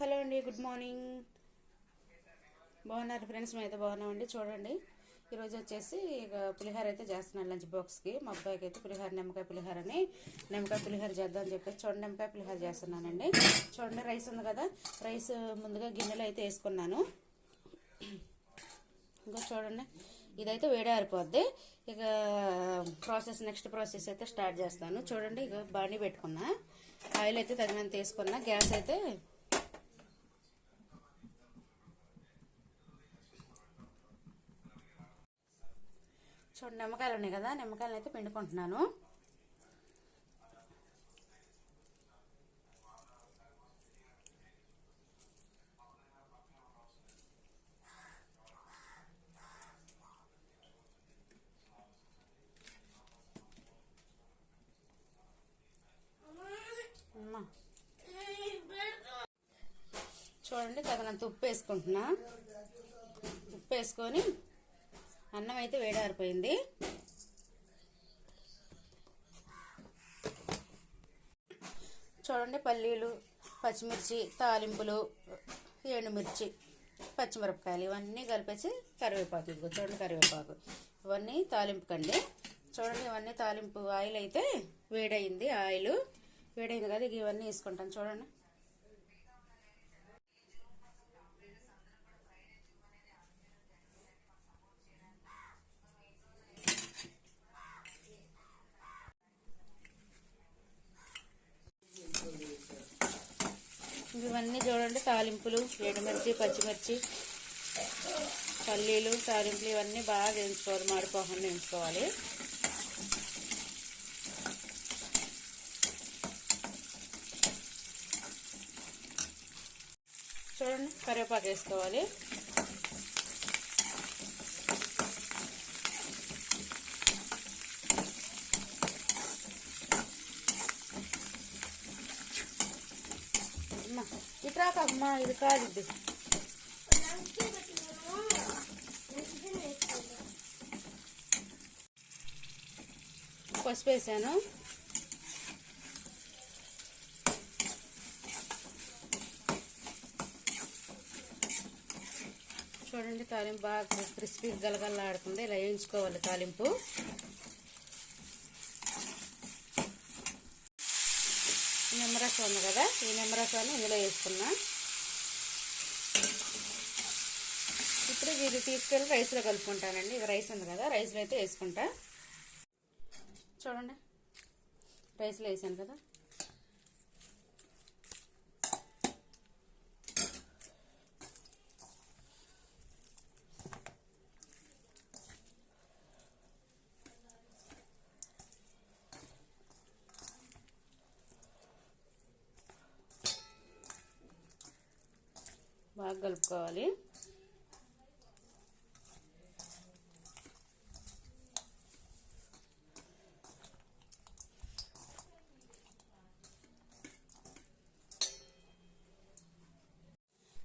Hello అండి good morning. బాగున్నారు friends మేము అయితే బాగున్నామండి చూడండి. ఈరోజు వచ్చేసి ఇక పులిహోర అయితే చేస్తున్నాను లంచ్ బాక్స్కి. మా అబ్బాయికి అయితే పులిహోర నిమ్మకాయ పులిహోర అని నిమ్మకాయ పులిహోర చేద్దాం అని చెప్పేసి చూడండి నిమ్మకాయ పులిహోర చేస్తున్నానండి. చూడండి రైస్ ఉంది కదా రైస్ ముందుగా గిన్నెలో అయితే వేసుకున్నాను. ఇంకా చూడండి ఇదైతే వేడి ఆరిపోద్ది. ఇక ప్రాసెస్ నెక్స్ట్ ప్రాసెస్ అయితే స్టార్ట్ చేస్తాను. చూడండి ఇక బాణీ పెట్టుకున్నా. ఆయిల్ అయితే తగినంత వేసుకున్నా. గ్యాస్ అయితే చూడండి నిమ్మకాయలు ఉన్నాయి కదా నిమ్మకాయలు అయితే పిండుకుంటున్నాను. చూడండి తగినంత ఉప్పు వేసుకుంటున్నా. ఉప్పు వేసుకొని అన్నం అయితే వేడారిపోయింది చూడండి పల్లీలు పచ్చిమిర్చి తాలింపులు ఎండుమిర్చి పచ్చిమిరపకాయలు ఇవన్నీ కలిపేసి కరివేపాకు ఇదిగో చూడండి కరివేపాకు. ఇవన్నీ తాలింపుకండి చూడండి ఇవన్నీ తాలింపు ఆయిల్ అయితే వేడయింది ఆయిల్. వేడైంది కదా ఇవన్నీ వేసుకుంటాను చూడండి. ఇవన్నీ చూడండి తాలింపులు ఎండుమిర్చి పచ్చిమిర్చి పల్లీలు తాలింపులు ఇవన్నీ బాగా వేయించుకోవాలి మాడిపోకుండా వేయించుకోవాలి. చూడండి కరివేపాకు వేసుకోవాలి. ఇట్రాక ఇది కాదు ఇది పసుపు వేసాను చూడండి తాలింపు బాగా క్రిస్పీ గలగలలాడుతుంది ఇలా వేయించుకోవాలి తాలింపు. నిమ్మరసం ఉంది కదా ఈ నిమ్మరసాన్ని ఇందులో వేసుకున్నా. ఇప్పుడు ఇది తీసుకెళ్ళి రైస్లో కలుపుకుంటానండి. ఇది రైస్ ఉంది కదా రైస్లో అయితే వేసుకుంటా. చూడండి రైస్లో వేసాను కదా బాగా కలుపుకోవాలి.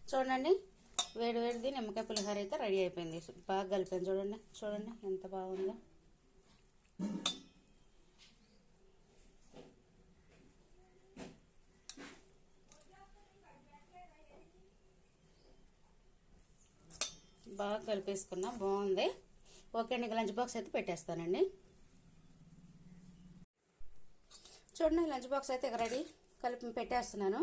చూడండి వేడి వేడిది నిమ్మకాయ పులిహోర అయితే రెడీ అయిపోయింది. బాగా కలిపాను. చూడండి చూడండి ఎంత బాగుందో. బాగా కలిపేసుకున్నా బాగుంది. ఓకే అండి లంచ్ బాక్స్ అయితే పెట్టేస్తానండి. చూడండి లంచ్ బాక్స్ అయితే ఇక రెడీ. కలిపి పెట్టేస్తున్నాను.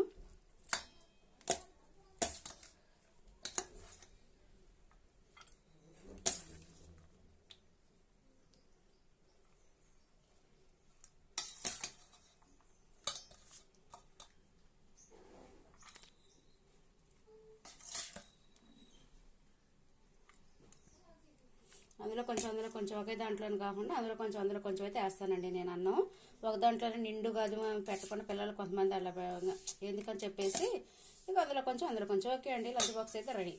అందులో కొంచెం అందులో కొంచెం. ఒకే దాంట్లోనే కాకుండా అందులో కొంచెం అందులో కొంచెం అయితే వేస్తానండి నేను అన్నం. ఒక దాంట్లోనే నిండు గది పెట్టకుండా పిల్లలు కొంతమంది అలా ఎందుకని చెప్పేసి ఇక అందులో కొంచెం అందులో కొంచెం. ఓకే అండి లంచ్ బాక్స్ అయితే రెడీ.